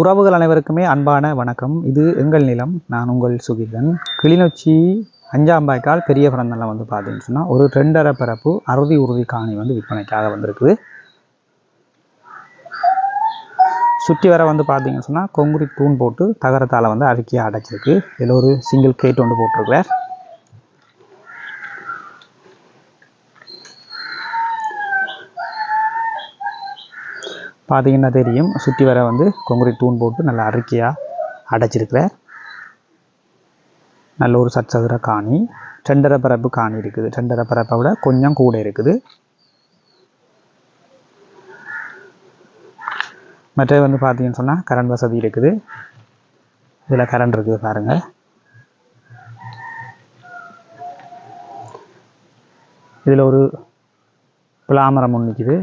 உறவுகள் அனைவருக்குமே அன்பான வணக்கம். இது எங்கள் நிலம் நான் உங்கள் சுகிதன். கிளிநொச்சி அஞ்சாம் பாய்க்கால் பெரிய பிறந்தெல்லாம் வந்து பார்த்தீங்கன்னு சொன்னால் ஒரு ரெண்டரை பரப்பு அறுதி உறுதி காணி வந்து விற்பனைக்காக வந்திருக்குது. சுற்றி வர வந்து பார்த்தீங்கன்னு சொன்னால் கொங்குரி தூண் போட்டு தகரத்தால் வந்து அடுக்கியாக அடைச்சிருக்கு. இதில் ஒரு சிங்கிள் கேட் ஒன்று போட்டிருக்கிறார். பார்த்தீங்கன்னா தெரியும்? சுற்றி வர வந்து கொங்குரி தூண் போட்டு நல்லா அறுக்கியாக அடைச்சிருக்கிறார் நல்ல ஒரு சச்சதுர காணி. செண்டரை பரப்பு காணி இருக்குது. செண்டரை பரப்பை விட கொஞ்சம் கூட இருக்குது. மற்ற வந்து பார்த்தீங்கன்னு சொன்னால் கரண்ட் வசதி இருக்குது. இதில் கரண்ட் இருக்குது பாருங்கள் இதில் ஒரு பிளாமரம் ஒன்று நிற்கிது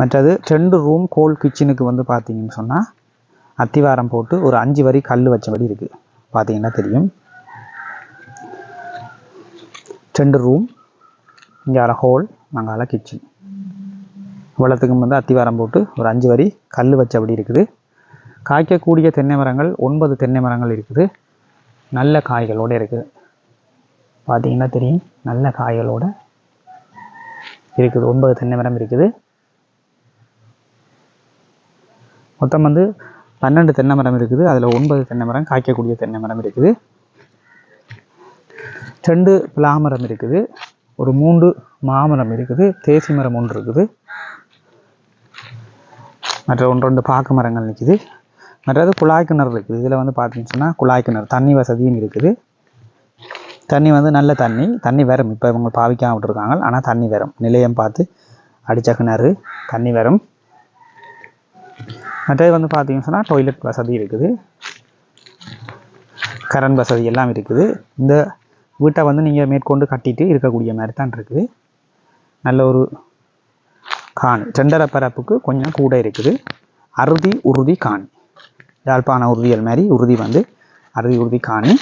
மற்றது ரெண்டு ரூம் கோல் கிச்சனுக்கு வந்து பார்த்தீங்கன்னு சொன்னால் அத்திவாரம் போட்டு ஒரு அஞ்சு வரி கல் வச்சபடி இருக்குது பார்த்தீங்கன்னா தெரியும். ரெண்டு ரூம் இங்கே ஹோல் அங்கால கிச்சன் இவ்வளோத்துக்கும் வந்து அத்திவாரம் போட்டு ஒரு அஞ்சு வரி கல் வச்சபடி இருக்குது. காய்க்கக்கூடிய தென்னை மரங்கள் ஒன்பது தென்னை மரங்கள் இருக்குது. நல்ல காய்களோடு இருக்குது பார்த்தீங்கன்னா தெரியும் நல்ல காய்களோட இருக்குது. ஒன்பது தென்னை மரம் இருக்குது. மொத்தம் வந்து பன்னெண்டு தென்னை மரம் இருக்குது. அதில் ஒன்பது தென்னை மரம் காய்க்கக்கூடிய தென்னை மரம் இருக்குது. ரெண்டு பிளாமரம் இருக்குது. ஒரு மூன்று மாமரம் இருக்குது. தேசி மரம் ஒன்று இருக்குது. மற்ற ஒன்று ரெண்டு பாக்கு மரங்கள் நிற்குது மற்றது குழாய் கிணறு இருக்குது. இதில் வந்து பார்த்தீங்கன்னு சொன்னால் குழாய் கிணறு தண்ணி வசதியும் இருக்குது. தண்ணி வந்து நல்ல தண்ணி. தண்ணி வரும் இப்போ இவங்க பாவிக்காம விட்டுருக்காங்க. ஆனால் தண்ணி வரும் நிலையம் பார்த்து அடித்த கிணறு தண்ணி வரும் மற்றது வந்து பார்த்தீங்கன்னு சொன்னால் டாய்லெட் வசதி இருக்குது. கரண்ட் வசதி எல்லாம் இருக்குது. இந்த வீட்டை வந்து நீங்கள் மேற்கொண்டு கட்டிட்டு இருக்கக்கூடிய மாதிரி தான் இருக்குது. நல்ல ஒரு காணி செண்டரை பரப்புக்கு கொஞ்சம் கூட இருக்குது. அறுதி உறுதி காணி யாழ்ப்பாண உறுதியல் மாதிரி உறுதி வந்து அறுதி உறுதி காணி.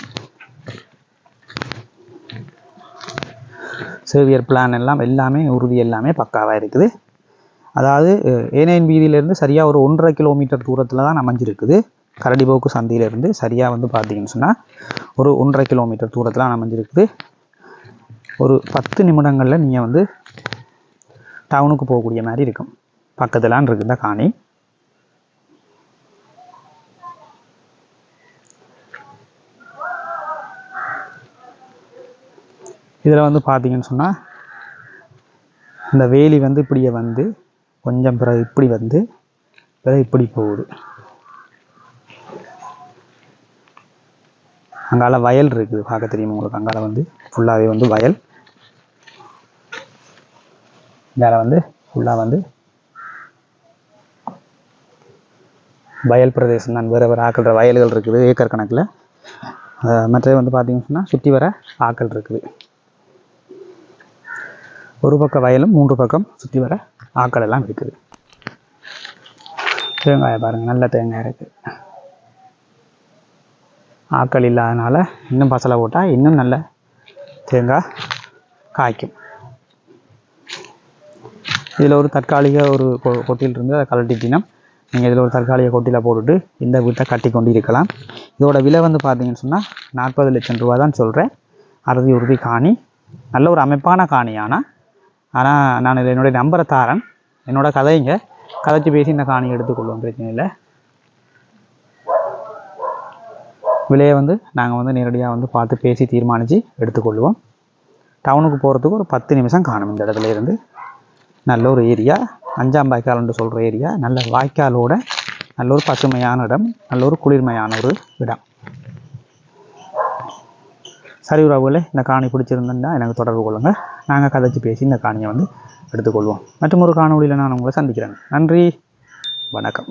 சேவியர் பிளான் எல்லாம் எல்லாமே உறுதி எல்லாமே பக்காவாக இருக்குது. அதாவது ஏனையன் வீதியிலேருந்து சரியாக ஒரு ஒன்றரை கிலோமீட்டர் தூரத்தில் தான் அமைஞ்சிருக்குது. கரடிபோக்கு சந்தையிலேருந்து சரியாக வந்து பார்த்தீங்கன்னு சொன்னால் ஒரு ஒன்றரை கிலோமீட்டர் தூரத்தில் அமைஞ்சிருக்குது. ஒரு பத்து நிமிடங்களில் நீங்கள் வந்து டவுனுக்கு போகக்கூடிய மாதிரி இருக்கும். பக்கத்துலான் இருக்குது காணி. இதில் வந்து பார்த்தீங்கன்னு சொன்னால் இந்த வேலி வந்து இப்படியே வந்து கொஞ்சம் பிறகு இப்படி வந்து பிறகு இப்படி போகுது. அங்கால வயல் இருக்குது பார்க்க தெரியும் உங்களுக்கு? அங்கால வந்து ஃபுல்லாகவே வந்து வயல். இங்கால வந்து ஃபுல்லாக வந்து வயல் பிரதேசம் தான். வேறு வேறு ஆக்கள் வயல்கள் இருக்குது ஏக்கர் கணக்கில். மற்றது வந்து பார்த்தீங்கன்னு சொன்னால் சுற்றி வர ஆக்கள் இருக்குது. ஒரு பக்கம் வயலும் மூன்று பக்கம் சுற்றி வர ஆக்கள் எல்லாம் இருக்குது. தேங்காயை பாருங்கள் நல்ல தேங்காய் இருக்குது ஆக்கள் இல்லாதனால இன்னும் பசலை போட்டால் இன்னும் நல்ல தேங்காய் காய்க்கும். இதில் ஒரு தற்காலிக ஒரு கொ- கொட்டில் இருந்து அதை கழட்டிட்டினா நீங்கள் இதில் ஒரு தற்காலிக கொட்டியில் போட்டுட்டு இந்த வீட்டை கட்டி கொண்டு இருக்கலாம். இதோட விலை வந்து பார்த்தீங்கன்னு சொன்னால் நாற்பது லட்சம் ரூபா தான் சொல்கிறேன் அறுதி உறுதி காணி நல்ல ஒரு அமைப்பான காணி ஆனால் ஆனால் நான் இதில் என்னுடைய நம்பரை தாரேன். என்னோட கதைங்க கதைச்சு பேசி இந்த காணியை எடுத்துக்கொள்வோம். பிரச்சனை இல்லை. விலையை வந்து நாங்கள் வந்து நேரடியாக வந்து பார்த்து பேசி தீர்மானித்து எடுத்துக்கொள்வோம். டவுனுக்கு போகிறதுக்கு ஒரு பத்து நிமிஷம் காணும் இந்த இடத்துல இருந்து. நல்ல ஒரு ஏரியா. அஞ்சாம் வாய்க்கால்னு சொல்கிற ஏரியா. நல்ல வாய்க்காலோட நல்ல ஒரு பசுமையான இடம். நல்ல ஒரு குளிர்மையான ஒரு இடம். சரி உறவுகளே இந்த காணி பிடிச்சிருந்தா எனக்கு தொடர்பு கொள்ளுங்கள் நாங்கள் கதைச்சு பேசி இந்த காணியை வந்து எடுத்துக்கொள்வோம். மற்றும் ஒரு காணொளியில் நான் உங்களை சந்திக்கிறேன். நன்றி. வணக்கம்.